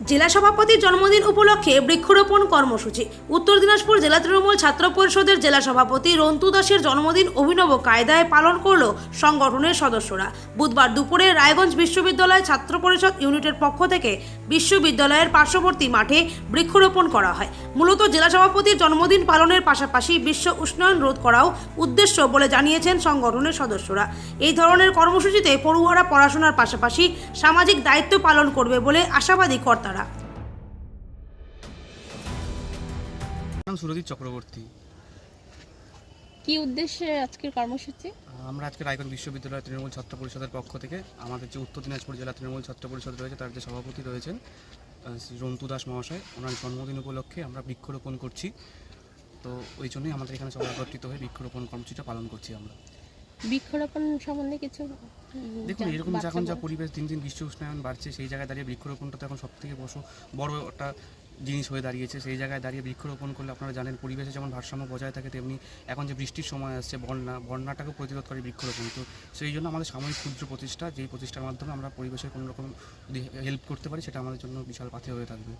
জেলা সভাপতির জন্মদিন উপলক্ষে বৃক্ষরোপণ কর্মসূচি। উত্তর দিনাজপুর জেলা তৃণমূল ছাত্র পরিষদের জেলা সভাপতি রন্তু দাসের জন্মদিন অভিনব কায়দায় পালন করল সংগঠনের সদস্যরা। বুধবার দুপুরে রায়গঞ্জ বিশ্ববিদ্যালয় ছাত্র পরিষদ ইউনিটের পক্ষ থেকে বিশ্ববিদ্যালয়ের পার্শ্ববর্তী মাঠে বৃক্ষরোপণ করা হয়। মূলত জেলা সভাপতির জন্মদিন পালনের পাশাপাশি বিশ্ব উষ্ণায়ন রোধ করাও উদ্দেশ্য বলে জানিয়েছেন সংগঠনের সদস্যরা। এই ধরনের কর্মসূচিতে পড়ুয়ারা পড়াশোনার পাশাপাশি সামাজিক দায়িত্ব পালন করবে বলে আশাবাদী কর্তারা নাম সুরজিৎ চক্রবর্তী। কি উদ্দেশ্যে আজকের কর্মসূচি? আমরা আজকে রায়গঞ্জ বিশ্ববিদ্যালয় তৃণমূল ছাত্র পরিষদের পক্ষ থেকে আমাদের যে উত্তর দিনাজপুর জেলা তৃণমূল ছাত্র পরিষদ রয়েছে তার যে সভাপতি রয়েছেন শ্রী রন্তু দাস মহাশয় ওনার জন্মদিন উপলক্ষে আমরা বৃক্ষরোপণ করছি। তো ওই জন্যই আমাদের এখানে সবাই একত্রিত হয়ে বৃক্ষরোপণ কর্মসূচিটা পালন করছি আমরা। বৃক্ষরোপণ সম্বন্ধে কিছু দেখুন এরকম যখন যা পরিবেশ দিন দিন বিশ্ব উষ্ণায়ন বাড়ছে সেই জায়গায় দাঁড়িয়ে বৃক্ষরোপণটা তো এখন সব থেকে বড় বড় একটা জিনিস হয়ে দাঁড়িয়েছে। সেই জায়গায় দাঁড়িয়ে বৃক্ষরোপণ করলে আপনারা জানেন পরিবেশে যেমন ভারসাম্য বজায় থাকে তেমনি এখন যে বৃষ্টির সময় আসছে বন্যা বন্যাটাকেও প্রতিরোধ করে বৃক্ষরোপণ। তো সেই জন্য আমাদের সাময়িক ক্ষুদ্র প্রতিষ্ঠা যেই প্রতিষ্ঠার মাধ্যমে আমরা পরিবেশের কোনো রকম যদি হেল্প করতে পারি সেটা আমাদের জন্য বিশাল পাথে হয়ে থাকবে।